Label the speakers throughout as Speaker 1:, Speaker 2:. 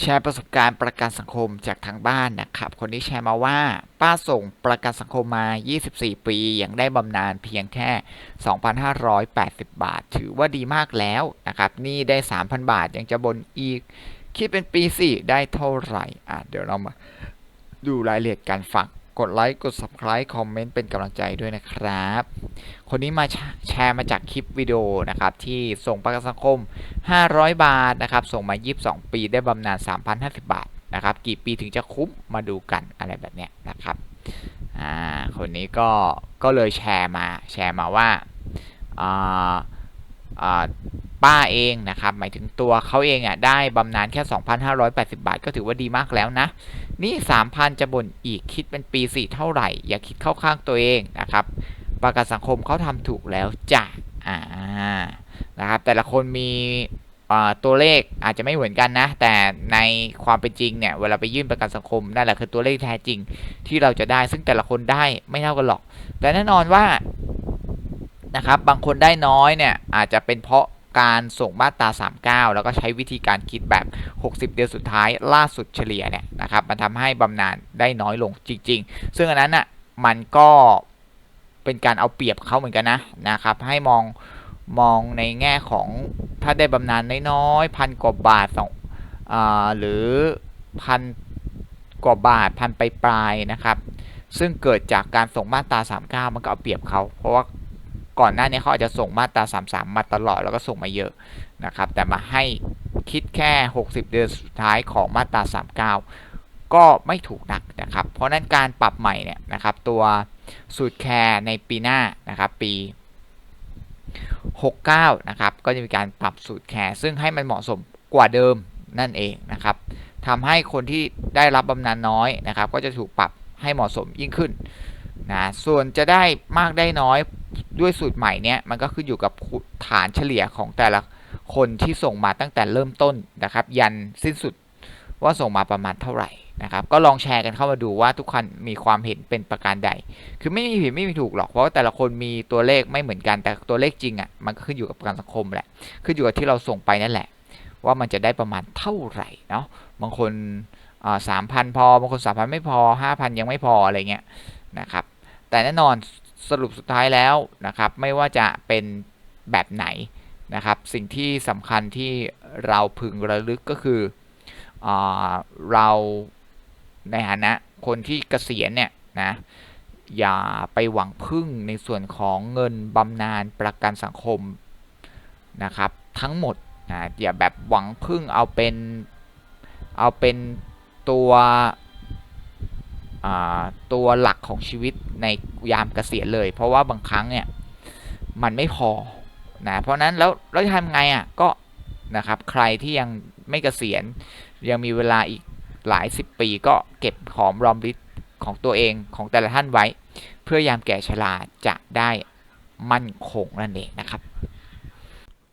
Speaker 1: แชร์ประสบการณ์ประกันสังคมจากทางบ้านนะครับ คนนี้แชร์มาว่า ป้าส่งประกันสังคมมา 24 ปียังได้บำนาญเพียงแค่ 2,580 บาท ถือว่าดีมากแล้วนะครับนี่ได้ 3,000 บาทยังจะบนอีก คิดเป็นปีสิได้เท่าไหร่อะเดี๋ยวเรามาดูรายละเอียดการฟังก ดไลค์กด subscribe คอมเมนต์เป็นกำลังใจด้วยนะครับ คนนี้มาแชแชร์มาจากคลิปวิดีโอนะครับที่ส่งประกันสังคม 500 บาทนะครับส่งมา 22 ปีได้บำนาญ3,050 บาทนะครับกี่ปีถึงจะคุ้มมาดูกันอะไรแบบเนี้ยนะครับอ่าคนนี้ก็ก็เลยแชร์มาแชร์มาว่าอ่าอ่า ป้าเองนะครับ หมายถึงตัวเขาเองอะได้บำนาญแค่ 2,580 บาท ก็ถือว่าดีมากแล้วนะ นี่ 3,000 จะบ่นอีกคิดเป็นปีสี่เท่าไหร่ อย่าคิดเข้าข้างตัวเองนะครับ ประกันสังคมเขาทำถูกแล้วจ้ะอ่านะครับ แต่ละคนมีตัวเลขอาจจะไม่เหมือนกันนะ แต่ในความเป็นจริงเนี่ยเวลาไปยื่นประกันสังคมนั่นแหละคือตัวเลขแท้จริงที่เราจะได้ ซึ่งแต่ละคนได้ไม่เท่ากันหรอก แต่แน่นอนว่านะครับบางคนได้น้อยเนี่ยอาจจะเป็นเพราะ การส่งมาตรา 39 แล้วก็ใช้วิธีการคิดแบบ 60 เดือนสุดท้ายล่าสุดเฉลี่ยเนี่ยนะครับมันทำให้บำนาญได้น้อยลงจริง ๆ ซึ่งอันนั้นน่ะมันก็เป็นการเอาเปรียบเขาเหมือนกันนะนะครับ ให้มองมองในแง่ของถ้าได้บำนาญน้อยๆพันกว่าบาทสองอหรือพันกว่าบาทพันไปปลายนะครับ ซึ่งเกิดจากการส่งมาตรา 39 มันก็เอาเปรียบเขา เพราะว่า ก่อนหน้านี้เขาอาจจะส่งมาตรา 33 มาตลอดแล้วก็ส่งมาเยอะนะครับ แต่มาให้คิดแค่ 60 เดือนสุดท้ายของมาตรา 39 ก็ไม่ถูกนักนะครับ เพราะนั้นการปรับใหม่เนี่ยนะครับตัวสูตรแคร์ในปีหน้านะครับปี 69 นะครับก็จะมีการปรับสูตรแคร์ซึ่งให้มันเหมาะสมกว่าเดิมนั่นเองนะครับทำให้คนที่ได้รับบำนาญน้อยนะครับ ก็จะถูกปรับให้เหมาะสมยิ่งขึ้น นะส่วนจะได้มากได้น้อยด้วยสูตรใหม่เนี้ยมันก็ขึ้นอยู่กับฐานเฉลี่ยของแต่ละคนที่ส่งมาตั้งแต่เริ่มต้นนะครับ ยันสิ้นสุดว่าส่งมาประมาณเท่าไหร่นะครับ ก็ลองแชร์กันเข้ามาดูว่าทุกคนมีความเห็นเป็นประการใด คือไม่มีผิดไม่มีถูกหรอกเพราะว่าแต่ละคนมีตัวเลขไม่เหมือนกันแต่ตัวเลขจริงอะ่ะมันก็ขึ้นอยู่กับประกันสังคมแหละขึ้นอยู่กับที่เราส่งไปนั่นแหละ ว่ามันจะได้ประมาณเท่าไหร่เนาะบางคนสามพันพอบางคนสามพันไม่พอห้าพันยังไม่พออะไรเงี้ย นะครับ แต่แน่นอนสรุปสุดท้ายแล้วนะครับไม่ว่าจะเป็นแบบไหนนะครับ สิ่งที่สำคัญที่เราพึงระลึกก็คือเอเราในฐานะคนที่เกษียณเนี่ยนะอย่าไปหวังพึ่งในส่วนของเงินบำนาญประกันสังคมนะครับ ทั้งหมดนะอย่าแบบหวังพึ่งเอาเป็นเอาเป็นตัว ตัวหลักของชีวิตในยามเกษียณเลย เพราะว่าบางครั้งเนี่ยมันไม่พอนะเพราะนั้นแล้วเราจะทำไงอะก็นะครับใครที่ยังไม่เกษียณยังมีเวลาอีกหลายสิบปีก็เก็บหอมรอมริบของตัวเองของแต่ละท่านไว้ เพื่อยามแก่ชราจะได้มั่นคงนั่นเองนะครับ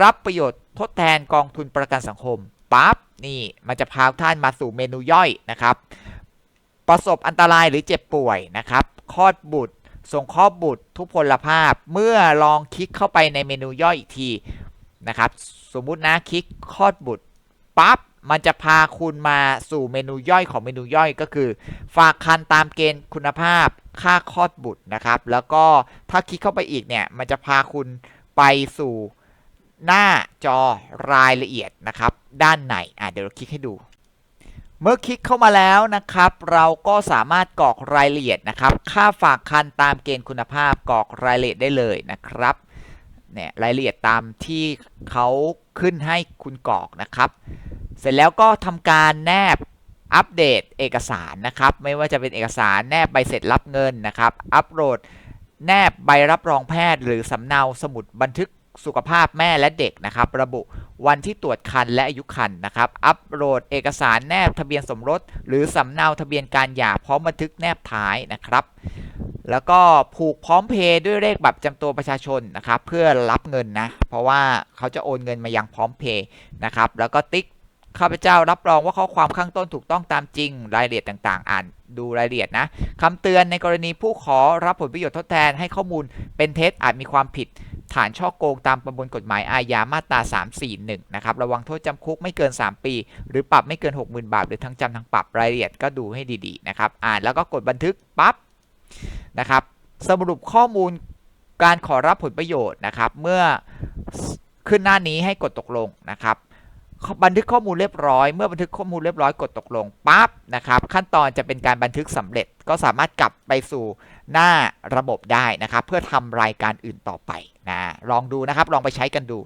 Speaker 1: รับประโยชน์ทดแทนกองทุนประกันสังคมปั๊บนี่มันจะพาท่านมาสู่เมนูย่อยนะครับ ประสบอันตรายหรือเจ็บป่วยนะครับคลอดบุตรส่งคลอดบุตรทุพพลภาพเมื่อลองคลิกเข้าไปในเมนูย่อยอีกทีนะครับ สมมุตินะคลิกคลอดบุตรปั๊บมันจะพาคุณมาสู่เมนูย่อยของเมนูย่อยก็คือ ฝากคันตามเกณฑ์คุณภาพค่าคลอดบุตรนะครับ แล้วก็ถ้าคลิกเข้าไปอีกเนี่ยมันจะพาคุณไปสู่ หน้าจอรายละเอียดนะครับ ด้านในอะเดี๋ยวเราคลิกให้ดู เมื่อคลิกเข้ามาแล้วนะครับ เราก็สามารถกรอกรายละเอียดนะครับ ค่าฝากคันตามเกณฑ์คุณภาพกรอกรายละเอียดได้เลยนะครับเนี่ยรายละเอียดตามที่เขาขึ้นให้คุณกรอกนะครับ เสร็จแล้วก็ทำการแนบอัปเดตเอกสารนะครับ ไม่ว่าจะเป็นเอกสารแนบใบเสร็จรับเงินนะครับ อัปโหลดแนบใบรับรองแพทย์ หรือสำเนาสมุดบันทึก สุขภาพแม่และเด็กนะครับ ระบุวันที่ตรวจคันและอายุคันนะครับ อัปโหลดเอกสารแนบทะเบียนสมรส หรือสำเนาทะเบียนการหย่าพร้อมบันทึกแนบท้ายนะครับ แล้วก็ผูกพร้อมเพย์ด้วยเลขบัตรประจำตัวประชาชนนะครับ เพื่อรับเงินนะ เพราะว่าเขาจะโอนเงินมายังพร้อมเพย์นะครับ แล้วก็ติ๊กข้าพเจ้ารับรองว่าข้อความข้างต้นถูกต้องตามจริงรายละเอียดต่างๆ อ่านดูรายละเอียดนะคำเตือนในกรณีผู้ขอรับผลประโยชน์ทดแทนให้ข้อมูลเป็นเท็จอาจมีความผิด ฐานช่อโกงตามประมวลกฎหมายอาญามาตรา 341 นะครับ ระวังโทษจำคุกไม่เกิน 3 ปี หรือปรับไม่เกิน 60,000 บาท หรือทั้งจำทั้งปรับรายละเอียดก็ดูให้ดีๆนะครับ อ่านแล้วก็กดบันทึกปั๊บนะครับสรุปข้อมูลการขอรับผลประโยชน์นะครับ เมื่อขึ้นหน้านี้ให้กดตกลงนะครับ บันทึกข้อมูลเรียบร้อย เมื่อบันทึกข้อมูลเรียบร้อยกดตกลงปั๊บนะครับ ขั้นตอนจะเป็นการบันทึกสำเร็จก็สามารถกลับไปสู่หน้าระบบได้นะครับ เพื่อทำรายการอื่นต่อไปนะลองดูนะครับ ลองไปใช้กันดู